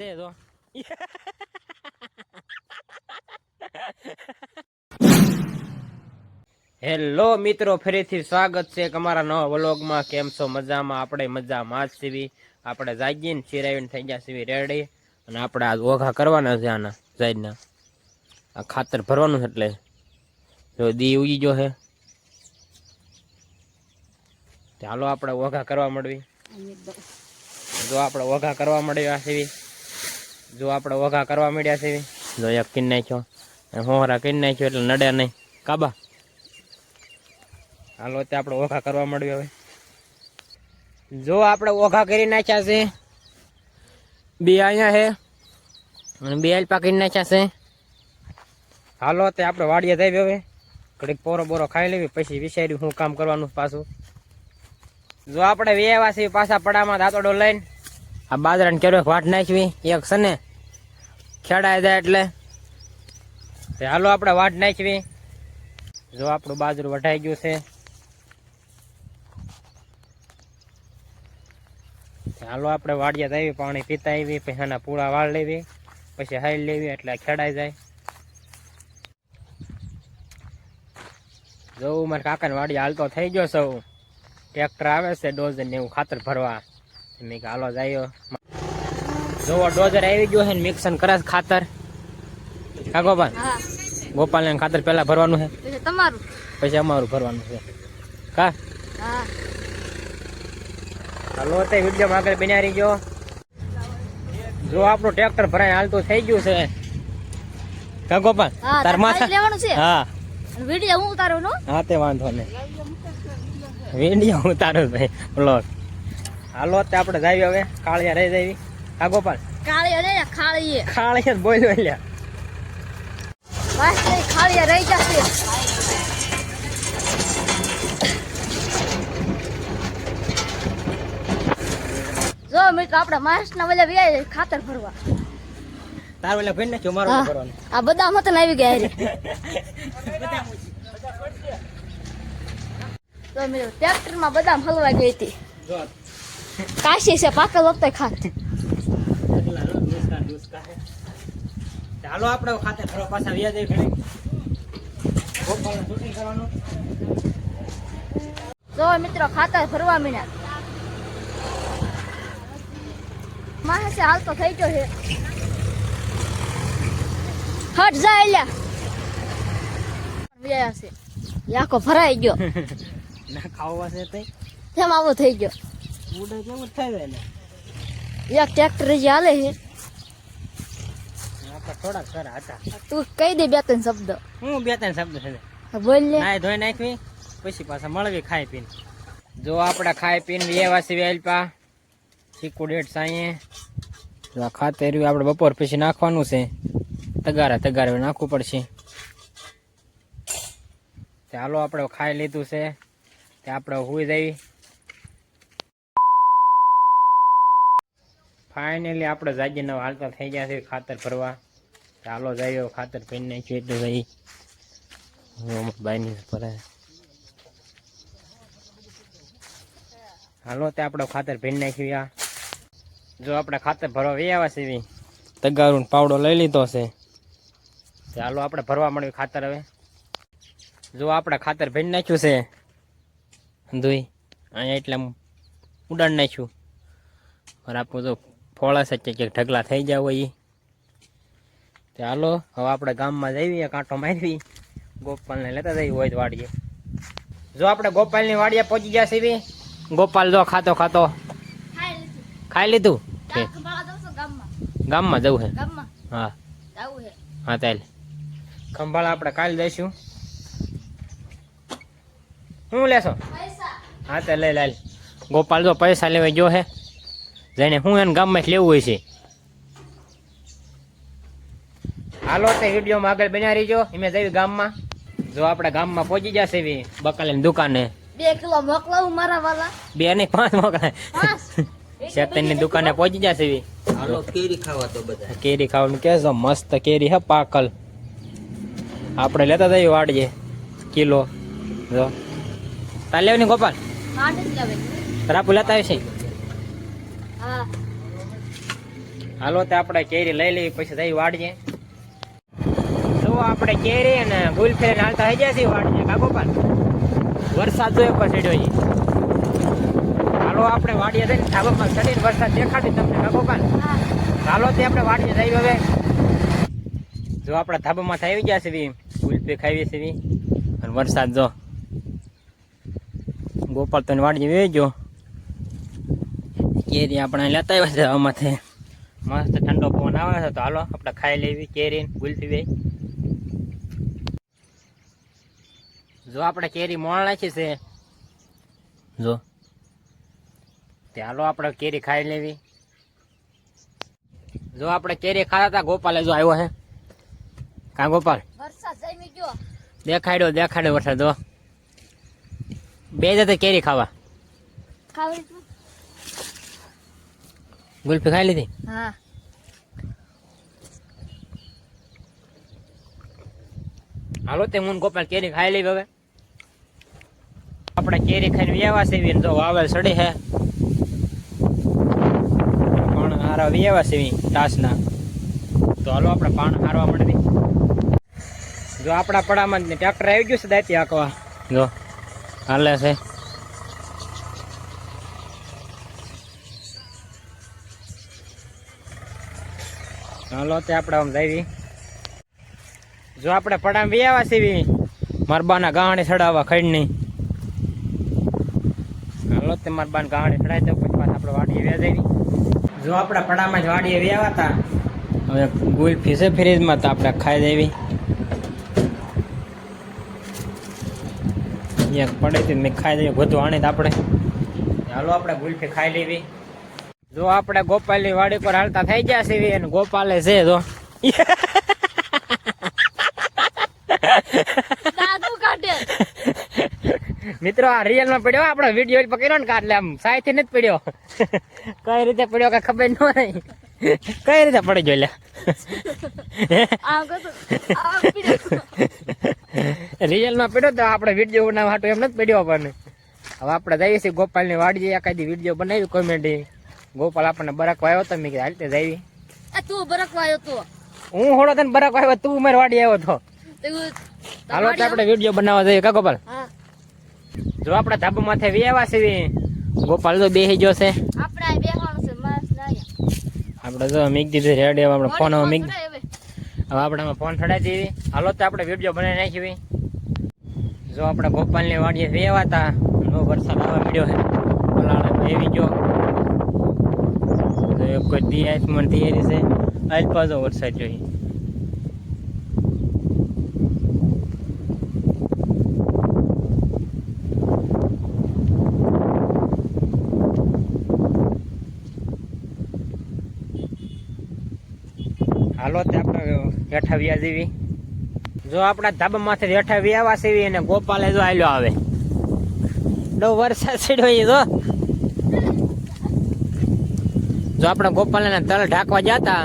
તો હેલો મિત્રો ફરીથી સ્વાગત છે અમારા નવા વ્લોગમાં. કેમ છો? મજામાં? આપણે મજામાં જ સીવી આપણે જાગીએ ને ચિરાવીને થઈ ગયા સીવી રેડી. અને આપણે આ ઓઘા કરવાના છે આના જાઈડના આ ખાતર ભરવાનું છે એટલે. જો દી ઉગી ગયો છે. ચાલો આપણે ઓઘા કરવા મળવી જો આપણે ઓઘા કરવા મળ્યા સીવી જો આપણે ઓઘા કરવા મળ્યા છે. જો એક કીન નાખ્યો. હોરા કિન નાખ્યો એટલે નડે નહીં. કાબા. હાલો તે આપણે ઓઘા કરવા મળ્યો હવે. જો આપણે ઓઘા કરી નાખ્યા છે. બે અહીંયા છે. અને બે અલ્પા કરી નાખ્યા છે. હાલો તે આપણે વાડીએ જઈ હવે. ઘડીક પોરો બોરો ખાઈ લેવી, પછી વિચાર્યું શું કામ કરવાનું પાછું. જો આપણે વેવા પાછા પડામાં દાંતોડો લઈને આ બાજરાને કેરો વાટ નાખવી, એક છે ને, ખેડાઈ જાય એટલે. હાલો આપણે વાટ નાખવી. જો આપણું બાજરું વઢાઈ ગયું છે. હાલો આપણે વાડિયા આવી પાણી પીતા આવી, પછી એના પૂળા વાળ લેવી, પછી હાઈ લેવી એટલે ખેડાઈ જાય. જોઉં મારા કાકાને વાડિયા હાલતો થઈ ગયો સૌ ટ્રેક્ટર આવે છે ડોઝન ને એવું ખાતર ભરવા. મેં હાલો જાયો. જોવો ડોઝર આવી ગયો છે ને મિક્સન કરે ખાતર. હા ગોપાલ? ગોપાલ ને ખાતર પેલા ભરવાનું છે. તમારું? પછી અમારું ભરવાનું છે. કા? હાલો તે વીડિયો આગળ બન્યા ગયો જો આપણું ટ્રેક્ટર ભરાય હાલતું થઈ ગયું છે. કા ગોપાલ? તાર માથા લેવાનું છે? હા. વીડિયો હું ઉતારું નો હા તે વાંધો નહીં. વીડિયો ઉતારો ભાઈ. બ્લોગ. હાલો તે આપણે જાવી હવે. કાળિયા રહી જાવી હા ગોપાલ? કાળી અને ને ખાળી કાળિયા જ બોલ્યો એટલે બસ રહી જશે. જો મિત્રો આપણે ના વલે વ્યાય ખાતર ભરવા. તાર ઓલા ભાઈ નાખ્યો મારો કરવાનો આ બધા મતન આવી ગયા રે તો મિત્રો ટ્રેક્ટરમાં બદામ હલવા ગઈ હતી. જો કાશી છે पाकल વખતે खाते ચાલો આપણે ખાતે ફરવા પાછા વ્યાજ જો મિત્રો ખાતર ભરવા મીના માણસે હાલતો થઈ ગયો છે. હટ જા એલ્યા. વ્યાયા છે. યાકો ભરાઈ ગયો. ના ખાવા છે તે કેમ આવો થઈ ગયો. ઉડે કેવું જ ને એક ટ્રેક્ટર જે હાલે છે થોડાક સારા હતા. તું કહી દે બે ત્રણ શબ્દ હું બે ત્રણ શબ્દ છે. બોલ લે નાય ધોઈ નાખવી પછી પાછા મળવી ખાઈ પીને. જો આપણે ખાઈ પીને વ્યવા સિવાય અલ્પા ચીકુ ડેટ સાંયે. જો આ ખાતર રહ્યું આપણે બપોર પછી નાખવાનું છે. તગારા તગારે નાખવું પડશે. ચાલો આપણે ખાઈ લીધું છે. તે આપણે હોઈ જઈ. ફાઇનલી આપણે જાજે નવ હાલતા થઈ ગયા છે, ખાતર ભરવા. ચાલો જઈએ ખાતર ભરી નાખ્યું એટલું ભાઈ. બાયની ભરે હાલો તે આપણે ખાતર ભીન નાખ્યું આ જો આપણે ખાતર ભરવા વે આવ્યા સીવી તગારું પાવડો લઈ લીધો છે. ચાલો આપણે ભરવા મળ્યું ખાતર હવે. જો આપણે ખાતર ભીન નાખ્યું છે. ધોઈ. અહીંયા એટલે ઉડાડ નાખ્યું. બરાબર, જો ફોળા છે ક્યાંક ઢગલા થઈ ગયા હોય. તે હાલો હવે આપણે ગામમાં જઈએ કાંટો મારવી ગોપાલને લેતા જઈએ હોય તો વાડીએ. જો આપણે ગોપાલની વાડીએ પહોંચી ગયા છીએ ગોપાલ જો ખાતો ખાતો. ખાઈ લીધું. ગામમાં. જવું છે હા. હા. ચાલ. ખંભાળા આપણે કાલે જઈશું શું લેશો? હા તો લઈ લાલ ગોપાલ જો પૈસા લેવા ગયો હે. જઈને હું એને ગામમાં જ લેવું હોય છે. હાલો તે વિડીયોમાં આગળ બન્યા રહીજો. એમે જઈ ગામમાં. જો આપણા ગામમાં પહોંચી જશે એવી બકાલીની દુકાને. બે કિલો મોકલાવું મારા વાલા. બે ને પાંચ મોકલાય શેતનની દુકાને પહોંચી જશે એવી હાલો કેરી ખાવા તો બધા. કેરી ખાવાનું કે છે મસ્ત કેરી હે પાકલ. આપણે લેતા જઈએ વાડજે કિલો. જો. તાર લેવાની ગોપાલ? રાપુ લેતા આવી હા હાલો તે આપણે કેરી લઈ લઈએ, પછી જઈ વાડજે જો આપણે કેરી અને ગુલ ફેરીને હાલતા થઈ છીએ વાડીએ કાકો પણ વરસાદ જોયો પછી જોઈએ હાલો આપણે વાડીએ જઈને ધાબામાં ચડીને વરસાદ દેખાડી તમને કાકો પણ હાલો તે આપણે વાડીએ જઈ હવે. જો આપણે ધાબામાં આવી ગયા છે ગુલપી ખાવી છે અને વરસાદ જો. ગોપાલ તો વાડીએ વેજો કેરી આપણે લેતા આવ્યા છે આમાંથી. મસ્ત ઠંડો પવન આવે છે તો હાલો આપણે ખાઈ લેવી કેરી ગુલફી બે જો આપણે કેરી મોણ નાખી છે. જો. તે હાલો આપણે કેરી ખાઈ લેવી. જો આપણે કેરી ખાતા હતા ગોપાલે જો આવ્યો હે કા ગોપાલ? દેખાડ્યો દેખાડ્યો વરસાદ જો. બે જતે કેરી ખાવા. ખાવી ગુલ્ફી ખાઈ લીધી? હા. હાલો તે હું ને ગોપાલ કેરી ખાઈ લઈ હવે. આપણે કેરી ખાઈને વ્યવા સેવી ને જો વાવેલ સડી હે પણ હારા વ્યવા સેવી તાસના તો હાલો આપણે પાણ હારવા મળી જો આપણા પડામાં ટ્રેક્ટર આવી ગયું છે દાતી આકવા જો હાલે છે. હાલો તે આપણે જો આપણે પડામ આવ્યા સીવી. મારબાના ગાહણે ચડાવવા ખડની હાલો તે મારબાન ગાહણે ચડાવી દઉં, પછી પાછા આપણે વાડીએ વ્યા જો આપણે પડામાં જ વાડીએ વ્યાવા હતા હવે ગુલ ફીસે ફ્રીજમાં તો આપણે ખાઈ દેવી. એક પડે તો મેં ખાઈ દઈએ બધું આણે આપણે. હાલો આપણે ગુલ્ફી ખાઈ લેવી. જો આપણે ગોપાલની વાડી પર હાલતા થઈ ગયા છે અને ગોપાલે છે જો. મિત્રો આ રિયલમાં પડ્યો આપણો વીડિયો પકડ્યો ને કાટલે આમ સાયથી નથી પડ્યો. કઈ રીતે પડ્યો કઈ ખબર ન નહીં કઈ રીતે પડી ગયો લે આ પીડ્યો રિયલમાં પડ્યો તો આપણે વીડિયો બનાવવા હાટું એમ નથી પડ્યો આપણને હવે આપણે જઈએ છીએ ગોપાલની વાડીએ એકાદી વીડિયો બનાવી કોમેડી ગોપાલ આપણને બરક વાયો તો મેં કીધું હાલતે જાવી. તું બરકવા વાયો તો. હું હોડો તને બરક વાયો તું ઉમેર વાડી આવ્યો તો. હાલો તો આપણે વીડિયો બનાવવા જઈએ કા ગોપાલ? જો આપણે ધાબા માથે વેવા છે ગોપાલ તો બેસી ગયો છે. આપણે બેહવાનું છે માસ લાયા આપણે જો મીક દીધું રેડી આપણે ફોન મીક હવે. આપણે ફોન ચડાવી દેવી હાલો તો આપણે વીડિયો બનાવી નાખી જો આપણે ગોપાલની વાડીએ વેવા હતા નો વરસાદ આવવા મળ્યો છે. પલાળે એવી ગયો. તો એક કોઈ દી આસમાન તૈયારી છે. આજ પાછો વરસાદ જોઈએ. હાલો તે આપણે હેઠા વ્યા જેવી. જો આપણા ધાબામાંથી હેઠા વ્યાવા સેવી અને ગોપાલે જો આલ્યો આવે. ડો વરસાદ છેડ્યો ઈ જો. જો આપણે ગોપાલને તલ ઢાંકવા જતા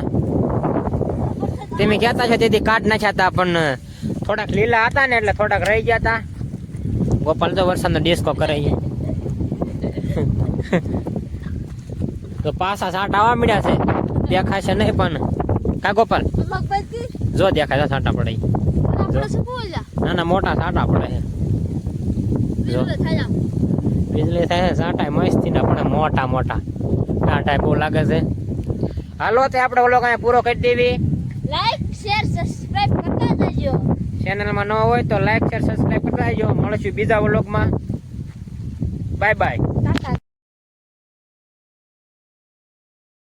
તમે કહેતા છે તેથી કાઢ નાખ્યા હતા પણ થોડાક લીલા હતા ને એટલે થોડાક રહી ગયા હતા ગોપાલ તો વરસાદનો ડિસ્કો કરે છે. તો પાછા સાટા આવવા મળ્યા છે. દેખાશે નહીં પણ કા ગોપાલ? જો દેખાય સાટા પડે. ના ના મોટા સાટા પડે છે. જો. થાય વીજળી થાય સાટા મસ્તી ના પડે મોટા મોટા. સાટા બહુ લાગે છે. હાલો તે આપણે ઓલો કાંઈ પૂરો કરી દેવી. લાઈક શેર સબસ્ક્રાઇબ કરતા જજો. ચેનલમાં ન હોય તો લાઈક શેર સબસ્ક્રાઇબ કરતા જજો. મળશું બીજા વ્લોગમાં બાય બાય ટાટા